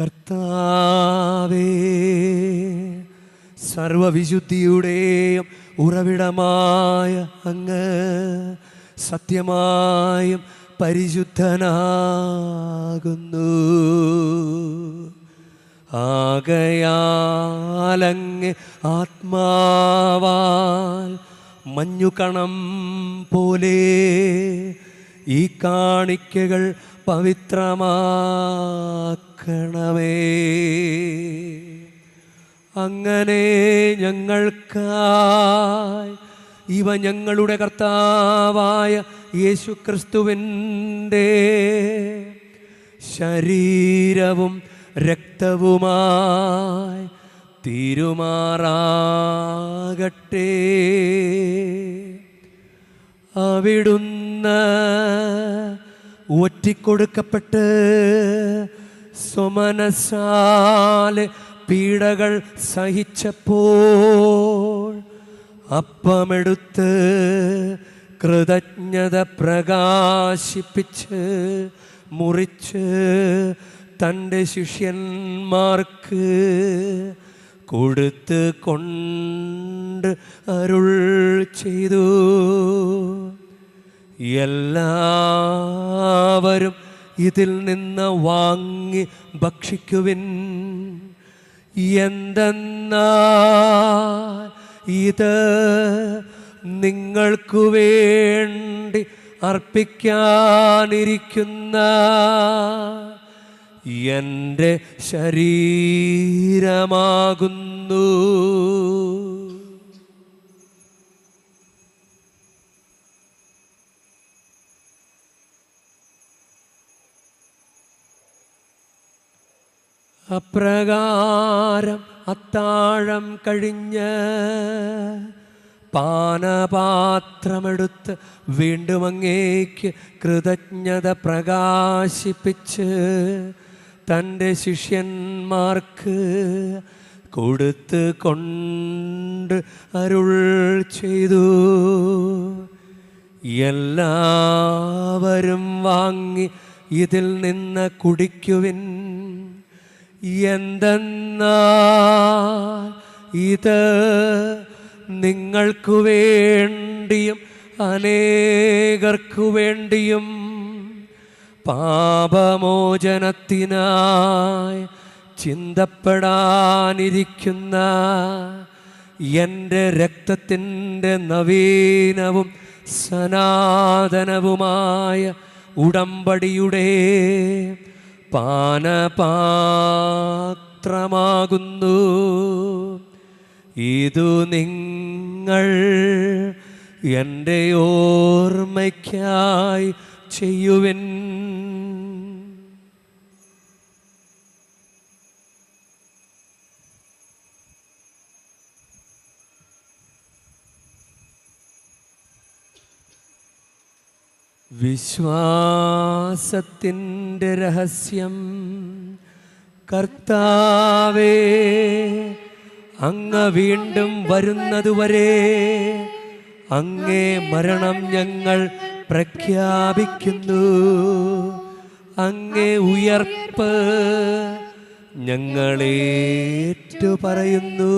കർത്താവേ സർവവിശുദ്ധിയുടെയും ഉറവിടമായ അങ്ങ് സത്യമായും പരിശുദ്ധനാകുന്നു. ആകയാലങ്ങ് ആത്മാവാൽ മഞ്ഞുകണം പോലെ ഈ കാണിക്കകൾ പവിത്രമാക്കണമേ. അങ്ങനെ ഞങ്ങൾക്കായി ഇവ ഞങ്ങളുടെ കർത്താവായ യേശു ക്രിസ്തുവിന്റെ ശരീരവും രക്തവുമായി തീരുമാറാകട്ടെ. അവിടുന്ന് ഒറ്റിക്കൊടുക്കപ്പെട്ട് സ്വമനസാൽ പീഡകൾ സഹിച്ചപ്പോൾ അപ്പമെടുത്ത് കൃതജ്ഞത പ്രകാശിപ്പിച്ച് മുറിച്ച് തന്റെ ശിഷ്യന്മാർക്ക് കൊടുത്ത് കൊണ്ട് അരുൾ ചെയ്തു. എല്ലാവരും ഇതിൽ നിന്ന് വാങ്ങി ഭക്ഷിക്കുവിൻ. എന്തെന്നാ ഇത് നിങ്ങൾക്കു വേണ്ടി അർപ്പിക്കാനിരിക്കുന്ന എന്റെ ശരീരമാകുന്നു. അപ്രകാരം അത്താഴം കഴിഞ്ഞ് പാനപാത്രമെടുത്ത് വീണ്ടും അങ്ങേക്ക് കൃതജ്ഞത പ്രകാശിപ്പിച്ച് തന്റെ ശിഷ്യന്മാർക്ക് കൊടുത്ത് കൊണ്ട് അരുൾ ചെയ്തു. എല്ലാവരും വാങ്ങി ഇതിൽ നിന്ന് കുടിക്കുവിൻ. എന്തെന്നാ ഇത് നിങ്ങൾക്കു വേണ്ടിയും അനേകർക്കു വേണ്ടിയും പാപമോചനത്തിനായി ചിന്തപ്പെടാനിരിക്കുന്ന എന്റെ രക്തത്തിന്റെ നവീനവും സനാതനവുമായ ഉടമ്പടിയുടെ പാനപാത്രമാകുന്നു. ഇതു നിങ്ങൾ എന്റെ ഓർമ്മയ്ക്കായി ചെയ്യുവിൻ. വിശ്വാസത്തിന്റെ രഹസ്യം. കർത്താവേ അങ്ങ് വീണ്ടും വരുന്നതുവരെ അങ്ങേ മരണം ഞങ്ങൾ പ്രഖ്യാപിക്കുന്നു. അങ്ങേ ഉയർപ്പ് ഞങ്ങളേറ്റു പറയുന്നു.